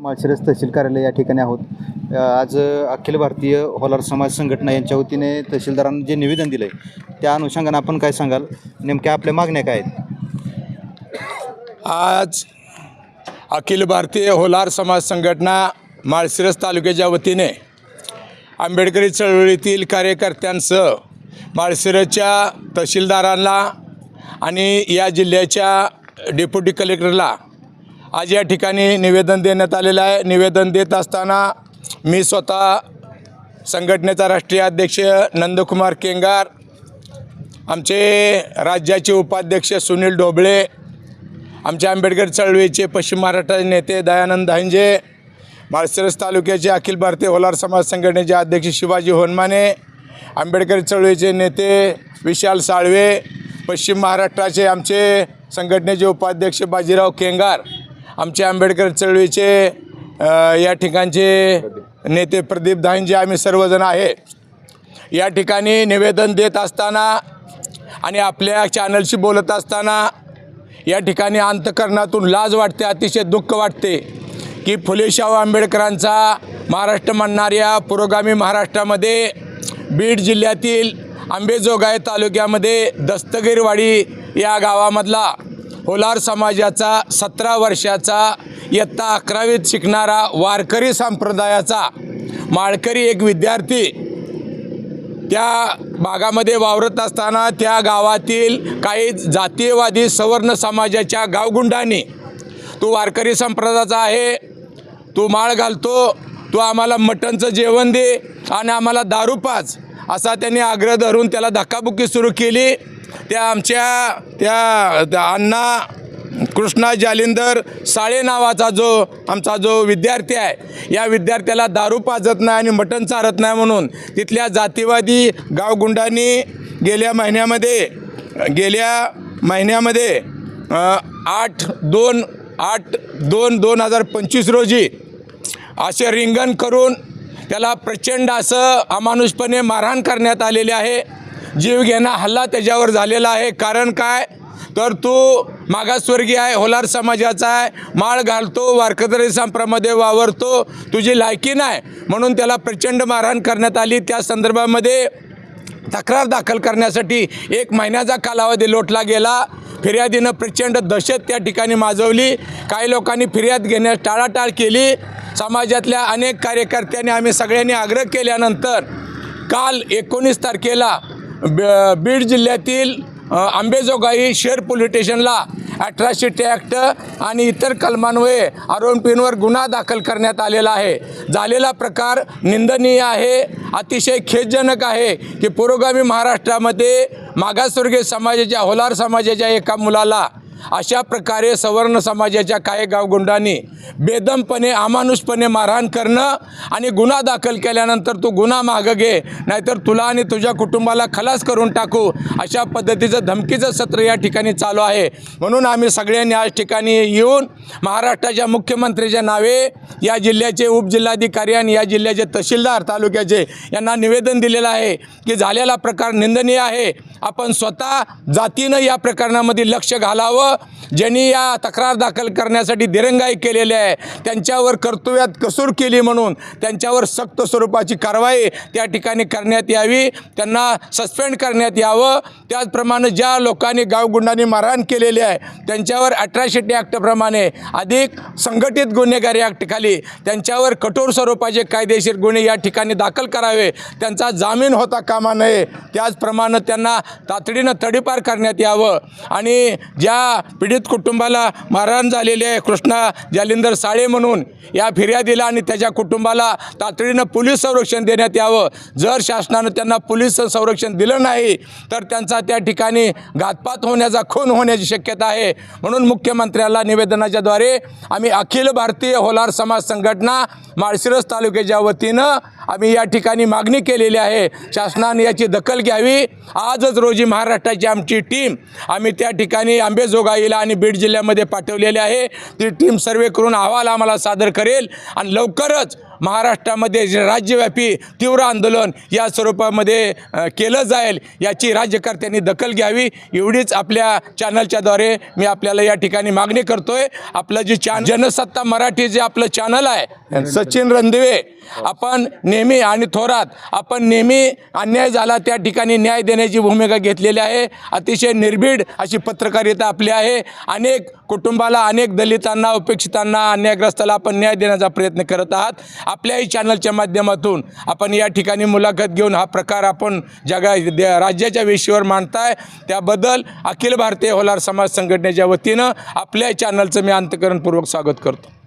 माळशिरस तहसील कार्यालय या ठिकाणी आहोत. आज अखिल भारतीय होलार समाज संघटना यांच्या वतीने तहसीलदारांनी जे निवेदन दिलं आहे त्या अनुषंगानं आपण काय सांगाल? नेमक्या आपल्या मागण्या काय आहेत? आज अखिल भारतीय होलार समाज संघटना माळशिरस तालुक्याच्या वतीने आंबेडकरी चळवळीतील कार्यकर्त्यांसह माळशिरसच्या तहसीलदारांना आणि या जिल्ह्याच्या डेप्युटी कलेक्टरला आज या ठिकाणी निवेदन देण्यात आलेलं आहे. निवेदन देत असताना मी स्वतः संघटनेचा राष्ट्रीय अध्यक्ष नंदकुमार केंगार आमचे राज्याचे उपाध्यक्ष सुनील ढोबळे आमचे आंबेडकर चळवळीचे पश्चिम महाराष्ट्राचे नेते दयानंद हांजे माळशिरस तालुक्याचे अखिल भारतीय होलार समाज संघटनेचे अध्यक्ष शिवाजी होनमाने आंबेडकर चळवळीचे नेते विशाल साळवे पश्चिम महाराष्ट्राचे आमचे संघटनेचे उपाध्यक्ष बाजीराव केंगार. आमचे आंबेडकर चळवळीचे या ठिकाणचे नेते प्रदीप दाईंजी आम्ही सर्वजण आहे. या ठिकाणी निवेदन देत असताना आणि आपल्या चॅनलशी बोलत असताना या ठिकाणी अंतकरणातून लाज वाटते अतिशय दुःख वाटते की फुले शाहू आंबेडकरांचा महाराष्ट्र म्हणणाऱ्या पुरोगामी महाराष्ट्रामध्ये बीड जिल्ह्यातील आंबेजोगाई तालुक्यामध्ये दस्तगीरवाडी या गावामधला होलार समाजाचा सतरा वर्षाचा इयत्ता अकरावीत शिकणारा वारकरी संप्रदायाचा माळकरी एक विद्यार्थी त्या भागामध्ये वावरत असताना त्या गावातील काही जातीयवादी सवर्ण समाजाच्या गावगुंडांनी तू वारकरी संप्रदायाचा आहे तू माळ घालतो तू आम्हाला मटणचं जेवण दे आणि आम्हाला दारू पाच असा त्यांनी आग्रह धरून त्याला धक्काबुक्की सुरू केली. त्या आमच्या त्या त्या अण्णा कृष्णा जालिंदर साळे नावाचा जो आमचा जो विद्यार्थी आहे या विद्यार्थ्याला दारू पाजत नाही आणि मटण चारत नाही म्हणून तिथल्या जातीवादी गावगुंडांनी गेल्या महिन्यामध्ये गेल्या महिन्यामध्ये आठ दोन आठ दोन दोन हजार पंचवीस रोजी असे रिंगण करून त्याला प्रचंड असं अमानुषपणे मारहाण करण्यात आलेले आहे. जीवघेणा हल्ला त्याच्यावर झालेला आहे. कारण काय? तर तू मागासवर्गीय आहे होलार समाजाचा आहे. माळ घालतो वारकरी संप्रामध्ये वावरतो. तुझी लायकी नाही म्हणून त्याला प्रचंड मारहाण करण्यात आली. त्या संदर्भामध्ये तक्रार दाखल करण्यासाठी एक महिन्याचा कालावधी लोटला गेला. फिर्यादीनं प्रचंड दहशत त्या ठिकाणी माजवली. काही लोकांनी फिर्याद घेण्यास टाळाटाळ केली. समाजातल्या अनेक कार्यकर्त्यांनी आम्ही सगळ्यांनी आग्रह केल्यानंतर काल एकोणीस तारखेला ब- बीड जिल्ह्यातील आंबेजोगाई शेर पोलीस स्टेशनला अठराशे ॲक्ट आणि इतर कलमान्वये आरोपींवर गुन्हा दाखल करण्यात आलेला आहे. झालेला प्रकार निंदनीय आहे अतिशय खेदजनक आहे की पुरोगामी महाराष्ट्रामध्ये मागासवर्गीय समाजाच्या होलार समाजाच्या एका मुलाला अशा प्रकारे सवर्ण समाजाच्या काही गावगुंडांनी बेदमपणे अमानुषपणे मारहाण करणं आणि गुन्हा दाखल केल्यानंतर तू गुन्हा मागं घे नाहीतर तुला आणि तुझ्या कुटुंबाला खलास करून टाकू अशा पद्धतीचं धमकीचं सत्र या ठिकाणी चालू आहे. म्हणून आम्ही सगळ्यांनी आज ठिकाणी येऊन महाराष्ट्राच्या मुख्यमंत्र्याच्या नावे या जिल्ह्याचे उपजिल्हाधिकारी आणि या जिल्ह्याचे तहसीलदार तालुक्याचे यांना निवेदन दिलेलं आहे की झालेला प्रकार निंदनीय आहे. आपण स्वतः जातीनं या प्रकरणामध्ये लक्ष घालावं. ज्यांनी या तक्रार दाखल करण्यासाठी दिरंगाई केलेली आहे त्यांच्यावर कर्तव्यात कसूर केली म्हणून त्यांच्यावर सक्त स्वरूपाची कारवाई त्या ठिकाणी करण्यात यावी त्यांना सस्पेंड करण्यात यावं. त्याचप्रमाणे ज्या लोकांनी गावगुंडांनी मारहाण केलेली आहे त्यांच्यावर अठराशे ॲक्टप्रमाणे अधिक संघटित गुन्हेगारी ॲक्टखाली त्यांच्यावर कठोर स्वरूपाचे कायदेशीर गुन्हे या ठिकाणी दाखल करावे. त्यांचा जामीन होता कामा नये त्याचप्रमाणे त्यांना तातडीनं तडीपार करण्यात यावं. आणि ज्या पीडित कुटुंबाला मारहाण झालेले आहे. कृष्णा जालिंदर साळे म्हणून या फिर्यादीला आणि त्याच्या कुटुंबाला तातडीनं पोलीस संरक्षण देण्यात यावं. जर शासनानं त्यांना पोलीस संरक्षण दिलं नाही तर त्यांचा त्या ठिकाणी घातपात होण्याचा खून होण्याची शक्यता आहे. म्हणून मुख्यमंत्र्याला निवेदनाच्याद्वारे आम्ही अखिल भारतीय होलार समाज संघटना माळशिरस तालुक्याच्या वतीनं आम्ही या ठिकाणी मागणी केलेली आहे. शासनाने याची दखल घ्यावी. आजच रोजी महाराष्ट्राची आमची टीम आम्ही त्या ठिकाणी आंबेजोगाईला आणि बीड जिल्ह्यामध्ये पाठवलेली आहे. ती टीम सर्वे करून अहवाल आम्हाला सादर करेल आणि लवकरच महाराष्ट्रामध्ये जे राज्यव्यापी तीव्र आंदोलन या स्वरूपामध्ये केलं जाईल याची राज्यकर्त्यांनी दखल घ्यावी. एवढीच आपल्या चॅनलच्याद्वारे मी आपल्याला या ठिकाणी मागणी करतोय. आपलं जे चॅन जनसत्ता मराठी जे आपलं चॅनल आहे सचिन रणदिवे आपण नेहमी आणि थोरात आपण नेहमी अन्याय झाला त्या ठिकाणी न्याय देण्याची भूमिका घेतलेली आहे. अतिशय निर्भीड अशी पत्रकारिता आपली आहे. अनेक कुटुंबाला अनेक दलितांना उपेक्षितांना अन्यायग्रस्ताला आपण न्याय देण्याचा प्रयत्न करत आहात. आपल्याही चॅनलच्या माध्यमातून आपण या ठिकाणी मुलाखत घेऊन हा प्रकार आपण जगा राज्याच्या वेशीवर मांडताय. त्याबद्दल अखिल भारतीय होलार समाज संघटनेच्या वतीनं आपल्या चॅनलचं मी अंतकरणपूर्वक स्वागत करतो.